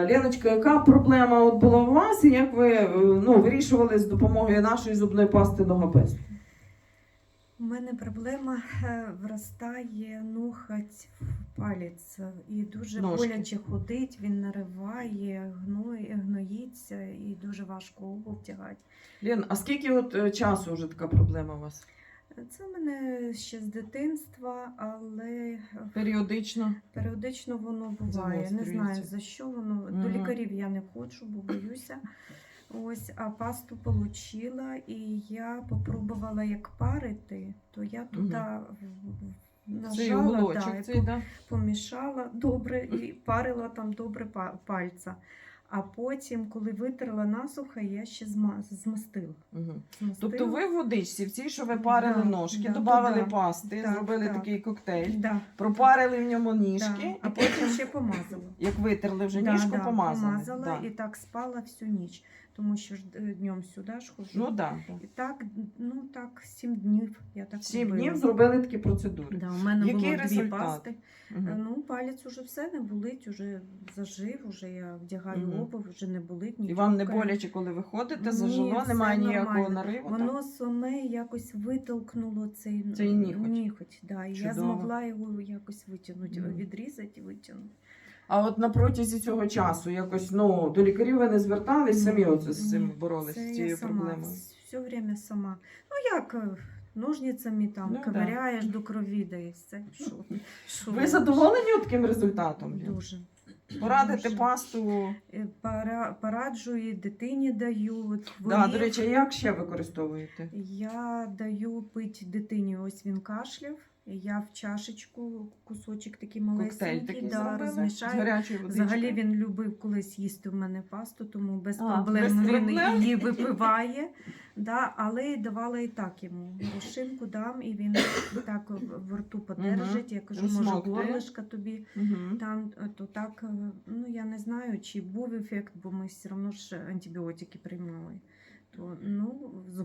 Леночка, яка проблема от була у вас, і як ви е, ну, вирішували з допомогою нашої зубної пасти Ногапест? У мене проблема е, вростає ноготь в палець і дуже Ножки. боляче ходить, він нариває, гной, гноїться і дуже важко обув тягати. Лен, а скільки от е, часу вже така проблема у вас? Це в мене ще з дитинства, але е, Періодично? періодично воно буває. Не знаю за що воно. До лікарів я не ходжу, бо боюся. Ось, а пасту отримала, і я попробувала як парити, то я туди в- нажала, да, і цей, да? помішала добре і парила там добре пальця. А потім, коли витерла насухо, я ще змаз змастила. Угу. змастила. Тобто ви в водичці, в цій, що ви парили Да, ножки, да, додавали да, пасти, Так, зробили так. такий коктейль, да, пропарили в ньому да. ніжки, а потім ще помазала. як витерли вже Да, ніжку, да, помазали. помазала Да. і так спала всю ніч, тому що ж е, днем сюди ж ходжу. Ну так. Да, І так, ну так, сім днів я так Сім робила. днів зробили такі процедури. Да, у мене Який було дві пасти. Е, Ну, палець уже все не болить, уже зажив, уже я вдягаю Мгм. обув, вже не болить. І вам не боляче, коли ви ходите, Ні, зажило, все немає ніякого нормально. нариву. так? Воно саме якось витолкнуло цей, Цей ніготь. ніготь да, і я змогла його якось витягнути, Мгм. відрізати і витягнути. А от на протязі цього часу якось ну до лікарів ви не звертались, самі оце з цим боролись це з я цією сама, проблемою. Все время сама. Ну як е, ножницями там Ну, да. до крові, да і все. Що, що Ви задоволені таким результатом? Дуже. Порадите Дуже. пасту. Е, Пора, пораджу і дитині даю. От Да, до речі, як ще використовуєте? Я даю пити дитині, ось він кашляв. Я в чашечку кусочок такий малесенький, такий да, зробили? З розмішаю. Взагалі він любив колись їсти в мене пасту, тому без А, проблем без він проблем? її випиває. Да, але давала і так йому. Шинку дам, і він так в- рту подержить. Я кажу, може, горлишка тобі там, е, то так, е, ну я не знаю, чи був ефект, бо ми все одно ж антибіотики приймали.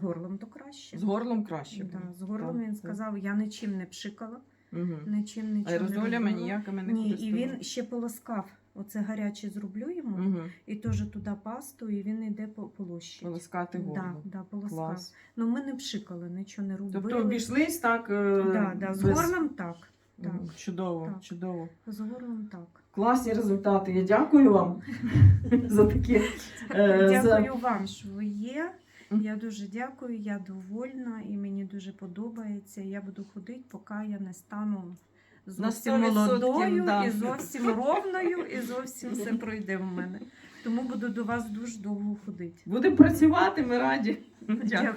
Горлом то краще. З горлом краще. Да, буде. з горлом Так, він так. сказав, я нічим не пшикала, Мгм. нічим не Аерозолями робила. ніякими не Ні, і він ще полоскав. Оце гаряче зроблю йому, Мгм. і теж туди пасту, і він йде по полощить. Полоскати горло. да, полоскав. Клас. Ну ми не пшикали, нічого не робили. Тобто обійшлись так. е, да, да, з горлом так. так. Чудово, Так. чудово. З горлом так. Класні результати. Я дякую вам за такі. е, Дякую вам, що ви є. Я дуже дякую, я довольна і мені дуже подобається. Я буду ходити, поки я не стану зовсім молодою да. і зовсім ровною, і зовсім все пройде в мене. Тому буду до вас дуже довго ходити. Будемо працювати, ми раді. Дякую.